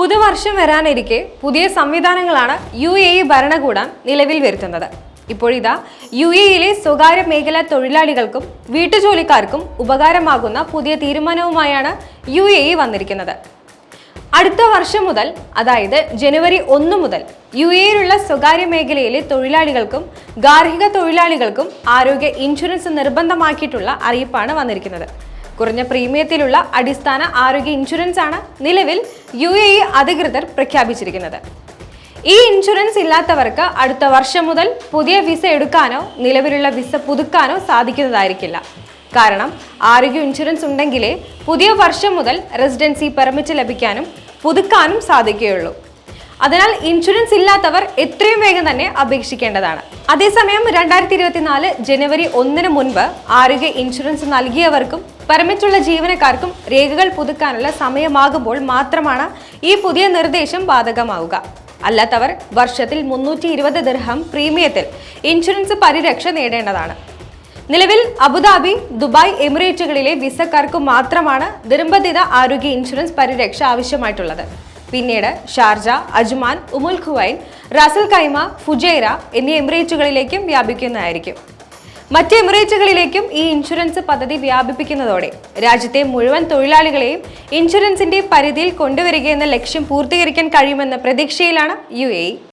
പുതുവർഷം വരാനിരിക്കെ പുതിയ സംവിധാനങ്ങളാണ് യു എ ഇ ഭരണകൂടം നിലവിൽ വരുത്തുന്നത്. ഇപ്പോഴിതാ യു എയിലെ സ്വകാര്യ മേഖലാ തൊഴിലാളികൾക്കും വീട്ടുജോലിക്കാർക്കും ഉപകാരമാകുന്ന പുതിയ തീരുമാനവുമായാണ് യു എ ഇ വന്നിരിക്കുന്നത്. അടുത്ത വർഷം മുതൽ അതായത് ജനുവരി ഒന്ന് മുതൽ യു എയിലുള്ള സ്വകാര്യ മേഖലയിലെ തൊഴിലാളികൾക്കും ഗാർഹിക തൊഴിലാളികൾക്കും ആരോഗ്യ ഇൻഷുറൻസ് നിർബന്ധമാക്കിയിട്ടുള്ള അറിയിപ്പാണ് വന്നിരിക്കുന്നത്. കുറഞ്ഞ പ്രീമിയത്തിലുള്ള അടിസ്ഥാന ആരോഗ്യ ഇൻഷുറൻസ് ആണ് നിലവിൽ യു എ ഇ അധികൃതർ പ്രഖ്യാപിച്ചിരിക്കുന്നത്. ഈ ഇൻഷുറൻസ് ഇല്ലാത്തവർക്ക് അടുത്ത വർഷം മുതൽ പുതിയ വിസ എടുക്കാനോ നിലവിലുള്ള വിസ പുതുക്കാനോ സാധിക്കുന്നതായിരിക്കില്ല. കാരണം ആരോഗ്യ ഇൻഷുറൻസ് ഉണ്ടെങ്കിലേ പുതിയ വർഷം മുതൽ റെസിഡൻസി പെർമിറ്റ് ലഭിക്കാനും പുതുക്കാനും സാധിക്കുകയുള്ളൂ. അതിനാൽ ഇൻഷുറൻസ് ഇല്ലാത്തവർ എത്രയും വേഗം തന്നെ അപേക്ഷിക്കേണ്ടതാണ്. അതേസമയം രണ്ടായിരത്തി ഇരുപത്തിനാല് ജനുവരി ഒന്നിന് മുൻപ് ആരോഗ്യ ഇൻഷുറൻസ് നൽകിയവർക്കും പെർമിറ്റുള്ള ജീവനക്കാർക്കും രേഖകൾ പുതുക്കാനുള്ള സമയമാകുമ്പോൾ മാത്രമാണ് ഈ പുതിയ നിർദ്ദേശം ബാധകമാവുക. അല്ലാത്തവർ വർഷത്തിൽ മുന്നൂറ്റി ഇരുപത് ദിർഹം പ്രീമിയത്തിൽ ഇൻഷുറൻസ് പരിരക്ഷ നേടേണ്ടതാണ്. നിലവിൽ അബുദാബി ദുബായ് എമിറേറ്റുകളിലെ വിസക്കാർക്ക് മാത്രമാണ് നിർബന്ധിത ആരോഗ്യ ഇൻഷുറൻസ് പരിരക്ഷ ആവശ്യമായിട്ടുള്ളത്. പിന്നീട് Sharjah Ajman Umm al Quwain Ras al Khaimah Fujairah എന്നീ എമിറേറ്റുകളിലേക്കും വ്യാപിക്കുന്നതായിരിക്കും. മറ്റ് എമിറേറ്റുകളിലേക്കും ഈ ഇൻഷുറൻസ് പദ്ധതി വ്യാപിപ്പിക്കുന്നതോടെ രാജ്യത്തെ മുഴുവൻ തൊഴിലാളികളെയും ഇൻഷുറൻസിന്റെ പരിധിയിൽ കൊണ്ടുവരികയെന്ന ലക്ഷ്യം പൂർത്തീകരിക്കാൻ കഴിയുമെന്ന പ്രതീക്ഷയിലാണ് യു